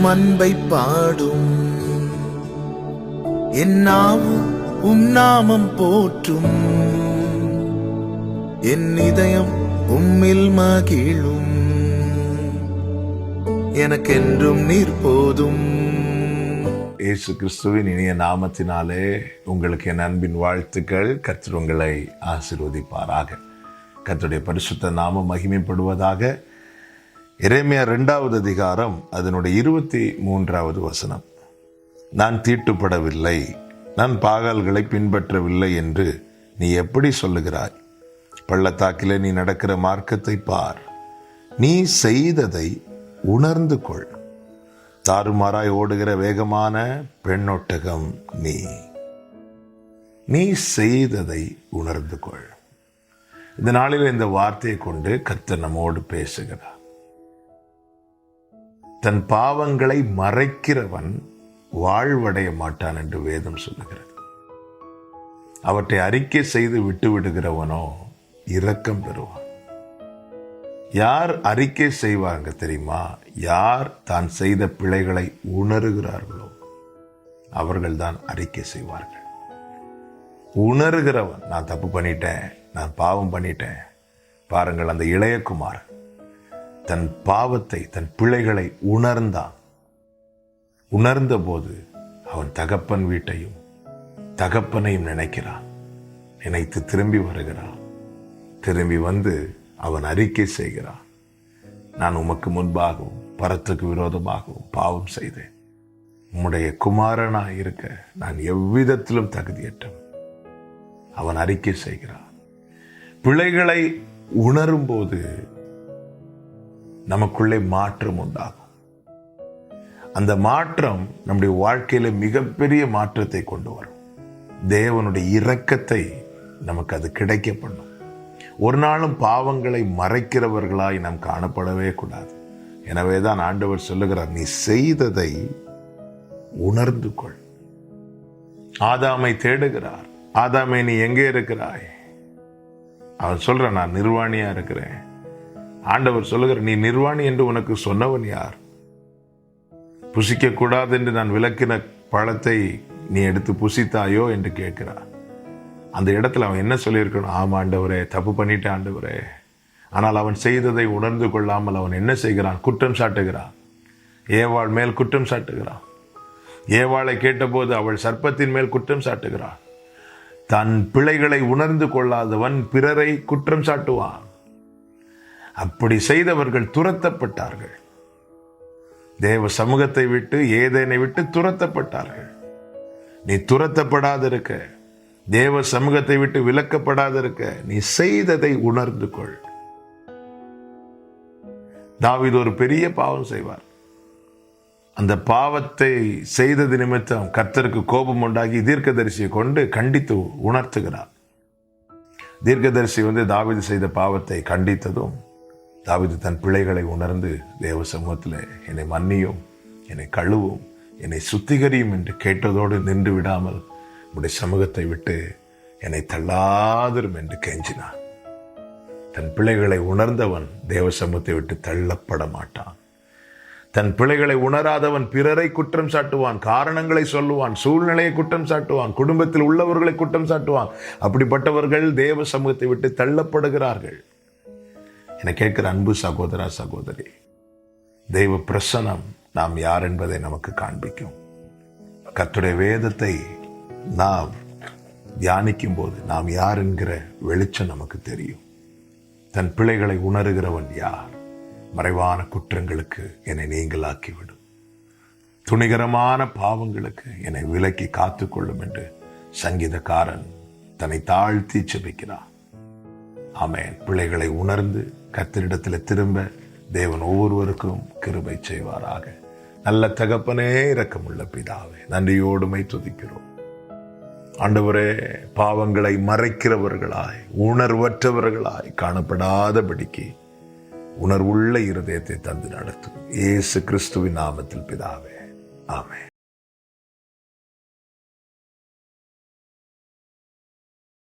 உம் அன்பை பாடும். என்னாவும் உம் நாமம் போற்றும். என் இதயம் உம்மில் மகிழும். எனக்கென்றும் நீர் போதும். இயேசு கிறிஸ்துவின் இனிய நாமத்தினாலே உங்களுக்கு என் அன்பின் வாழ்த்துக்கள். கர்த்தர் உங்களை ஆசீர்வதிப்பாராக. கர்த்தருடைய பரிசுத்த நாமம் மகிமைப்படுவதாக இறைமையா ரெண்டாவது அதிகாரம் அதனுடைய இருபத்தி மூன்றாவது வசனம். நான் தீட்டுப்படவில்லை நான் பாகால்களை பின்பற்றவில்லை என்று நீ எப்படி சொல்லுகிறாய்? பள்ளத்தாக்கிலே நீ நடக்கிற மார்க்கத்தை பார் நீ செய்ததை உணர்ந்து கொள். தாறுமாறாய் ஓடுகிற வேகமான பெண்ணொட்டகம் நீ. நீ செய்ததை உணர்ந்து கொள். இந்த நாளில் இந்த வார்த்தையை கொண்டு கர்த்தர் நம்மோடு பேசுகிறார். தன் பாவங்களை மறைக்கிறவன் வாழ்வடைய மாட்டான் என்று வேதம் சொல்லுகிறது. அவற்றை அறிக்கை செய்து விட்டு விடுகிறவனோ இரக்கம் பெறுவான். யார் அறிக்கை செய்வாங்க தெரியுமா? யார் தான் செய்த பிழைகளை உணர்கிறார்களோ அவர்கள்தான் அறிக்கை செய்வார்கள். உணர்கிறவன் நான் தப்பு பண்ணிட்டேன் நான் பாவம் பண்ணிட்டேன் பாருங்கள் அந்த இளையகுமார் தன் பாவத்தை தன் பிள்ளைகளை உணர்ந்தான். உணர்ந்த போது அவன் தகப்பன் வீட்டையும் தகப்பனையும் நினைக்கிறான். நினைத்து திரும்பி வருகிறான். திரும்பி வந்து அவன் அறிக்கை செய்கிறான். நான் உமக்கு முன்பாகவும் பரத்துக்கு விரோதமாகவும் பாவம் செய்தேன். உம்முடைய குமாரனாக இருக்க நான் எவ்விதத்திலும் தகுதியற்றவன். அவன் அறிக்கை செய்கிறான். பிள்ளைகளை உணரும்போது நமக்குள்ளே மாற்றம் உண்டாகும். அந்த மாற்றம் நம்முடைய வாழ்க்கையில் மிகப்பெரிய மாற்றத்தை கொண்டு வரும். தேவனுடைய இரக்கத்தை நமக்கு அது கிடைக்க பண்ணும் ஒரு நாளும் பாவங்களை மறைக்கிறவர்களாய் நாம் காணப்படவே கூடாது. எனவே தான் ஆண்டவர் சொல்லுகிறார் நீ செய்ததை உணர்ந்து கொள். ஆதாமை தேடுகிறார். ஆதாமை நீ எங்கே இருக்கிறாய்? அவன் சொல்றான் நான் நிர்வாணியா இருக்கிறேன். ஆண்டவர் சொல்லுகிற நீ நிர்வாணி என்று உனக்கு சொன்னவன் யார்? புசிக்கக்கூடாது என்று நான் விளக்கின பழத்தை நீ எடுத்து புசித்தாயோ? என்று கேட்கிறார். அந்த இடத்துல அவன் என்ன சொல்லியிருக்கணும்? ஆமா ஆண்டவரே தப்பு பண்ணிட்டேன் ஆண்டவரே. ஆனால் அவன் செய்ததை உணர்ந்து கொள்ளாமல் அவன் என்ன செய்கிறான்? குற்றம் சாட்டுகிறான். ஏவாள் மேல் குற்றம் சாட்டுகிறான். ஏவாளை கேட்டபோது அவள் சர்ப்பத்தின் மேல் குற்றம் சாட்டுகிறான் தன் பிழைகளை உணர்ந்து கொள்ளாதவன் பிறரை குற்றம் சாட்டுவான். அப்படி செய்தவர்கள் துரத்தப்பட்டார்கள். தேவ சமூகத்தை விட்டு ஏதேனை விட்டு துரத்தப்பட்டார்கள். நீ துரத்தப்படாதிருக்க. தேவ சமூகத்தை விட்டு விலக்கப்படாதிருக்க. நீ செய்ததை உணர்ந்து கொள். தாவித ஒரு பெரிய பாவம் செய்வார். அந்த பாவத்தை செய்தது நிமித்தம் கர்த்தருக்கு கோபம் உண்டாகி தீர்க்கதரிசியை கொண்டு கண்டித்து உணர்த்துகிறார். தீர்க்கதரிசி வந்து தாவீது செய்த பாவத்தை கண்டித்ததும் தாவிது தன் பிள்ளைகளை உணர்ந்து தேவ சமூகத்தில் என்னை மன்னியும் என்னை கழுவும் என்னை சுத்திகரியும் என்று கேட்டதோடு நின்று விடாமல் உடைய சமூகத்தை விட்டு என்னை தள்ளாதிரும் என்று கெஞ்சினான் தன் பிள்ளைகளை உணர்ந்தவன் தேவ சமூகத்தை விட்டு தள்ளப்பட மாட்டான். தன் பிள்ளைகளை உணராதவன் பிறரை குற்றம் சாட்டுவான் காரணங்களை சொல்லுவான் சூழ்நிலையை குற்றம் சாட்டுவான் குடும்பத்தில் உள்ளவர்களை குற்றம் சாட்டுவான். அப்படிப்பட்டவர்கள் தேவ சமூகத்தை விட்டு தள்ளப்படுகிறார்கள். என்னை கேட்குற அன்பு சகோதரா சகோதரி தெய்வ பிரசனம் நாம் யார் என்பதை நமக்கு காண்பிக்கும். கத்துடைய வேதத்தை நாம் தியானிக்கும் போது நாம் யார் என்கிற வெளிச்சம் நமக்கு தெரியும். தன் பிள்ளைகளை உணர்கிறவன் யார்? மறைவான குற்றங்களுக்கு என்னை நீங்களாக்கிவிடும். துணிகரமான பாவங்களுக்கு என்னை விலக்கி காத்துக்கொள்ளும் என்று சங்கீதக்காரன் தன்னை தாழ்த்தி செபிக்கிறான் ஆமென். பிள்ளைகளை உணர்ந்து கத்தரிடத்தில் திரும்ப தேவன் ஒவ்வொருவருக்கும் கிருபை செய்வாராக. நல்ல தகப்பனே இரக்கமுள்ள பிதாவே நன்றியோடுமை துதிக்கிறோம் ஆண்டவரே பாவங்களை மறைக்கிறவர்களாய் உணர்வற்றவர்களாய் காணப்படாதபடிக்கு உணர்வுள்ள இருதயத்தை தந்து நடத்தும் ஏசு கிறிஸ்துவின் நாமத்தில் பிதாவே ஆமே